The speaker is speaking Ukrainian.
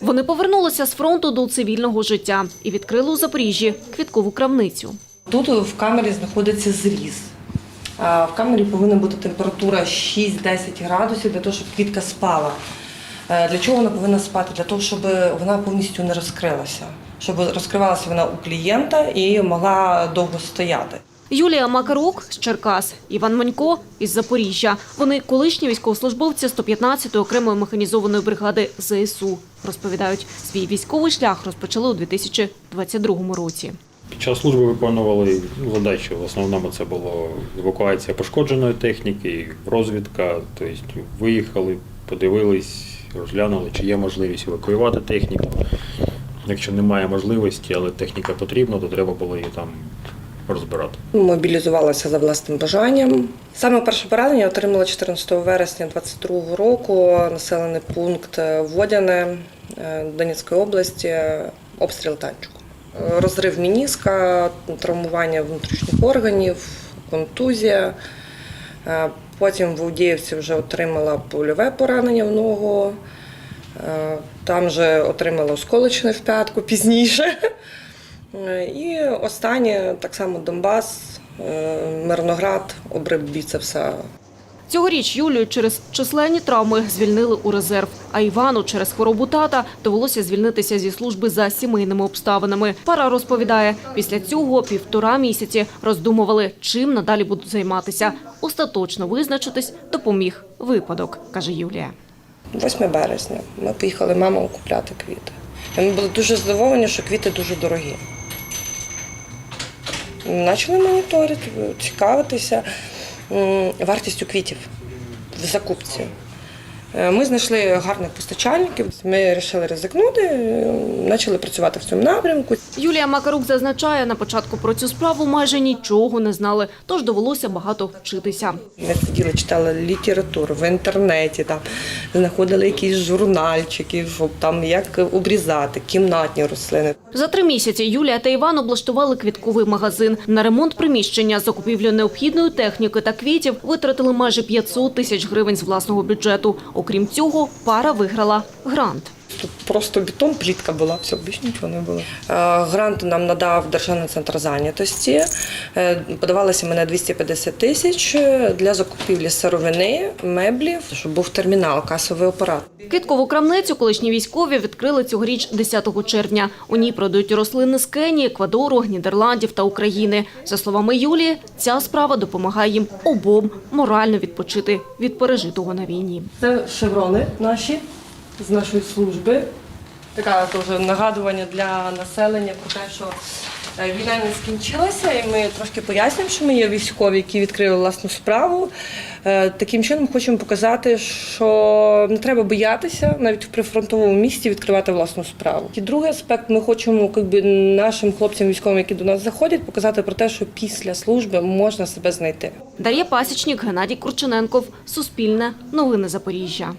Вони повернулися з фронту до цивільного життя і відкрили у Запоріжжі квіткову крамницю. Тут в камері знаходиться зріз. В камері повинна бути температура 6-10 градусів для того, щоб квітка спала. Е, Для чого вона повинна спати? Для того, щоб вона повністю не розкрилася, щоб розкривалася вона у клієнта і могла довго стояти. Юлія Макарук з Черкас, Іван Манько із Запоріжжя. Вони колишні військовослужбовці 115-ї окремої механізованої бригади ЗСУ. Розповідають, свій військовий шлях розпочали у 2022 році. Під час служби виконували ну, задачі. В основному це було евакуація пошкодженої техніки, розвідка. Тобто виїхали, подивились, розглянули, чи є можливість евакуювати техніку. Якщо немає можливості, але техніка потрібна, то треба було її там розбирати. Мобілізувалася за власним бажанням. Саме перше поранення отримала 14 вересня 2022 року. Населений пункт Водяне е, Донецької області, обстріл танчику. Розрив мініска, травмування внутрішніх органів, контузія. Е, Потім в Авдіївці вже отримала польове поранення в ногу. Е, Там же отримала осколочне в п'ятку пізніше. І останнє так само Донбас, е, Мирноград, обрив біцепса. Цьогоріч Юлію через численні травми звільнили у резерв, а Івану через хворобу тата довелося звільнитися зі служби за сімейними обставинами. Пара розповідає, після цього півтора місяці роздумували, чим надалі будуть займатися. Остаточно визначитись допоміг випадок, каже Юлія. 8 березня ми поїхали маму купляти квіти. Ми були дуже здивовані, що квіти дуже дорогі. Почали моніторити, цікавитися вартістю квітів в закупці. Е, Ми знайшли гарних постачальників. Ми вирішили ризикнути, е, почали працювати в цьому напрямку. Юлія Макарук зазначає, на початку про цю справу майже нічого не знали, тож довелося багато вчитися. Ми сиділи, читали літературу в інтернеті, там знаходили якісь журнальчики, щоб там як обрізати, кімнатні рослини. За три місяці Юлія та Іван облаштували квітковий магазин. На ремонт приміщення, закупівлю необхідної техніки та квітів витратили майже 500 тисяч гривень з власного бюджету. Окрім цього, пара виграла грант. Тут просто бетон, плітка була, все, більше нічого не було. Е, Грант нам надав Державний центр зайнятості. Е, Подавалося мене 250 тисяч для закупівлі сировини, меблів, щоб був термінал, касовий апарат. Квіткову крамницю колишні військові відкрили цьогоріч 10 червня. У ній продають рослини з Кенії, Еквадору, Нідерландів та України. За словами Юлії, ця справа допомагає їм обом морально відпочити від пережитого на війні. Це шеврони наші з нашої служби. Таке теж нагадування для населення про те, що е, війна не скінчилася, і ми трошки пояснюємо, що ми є військові, які відкрили власну справу. Е, Таким чином хочемо показати, що не треба боятися навіть в прифронтовому місті відкривати власну справу. І другий аспект, ми хочемо якби, нашим хлопцям військовим, які до нас заходять, показати про те, що після служби можна себе знайти. Дар'я Пасічник, Геннадій Курчененков, Суспільне, Новини Запоріжжя.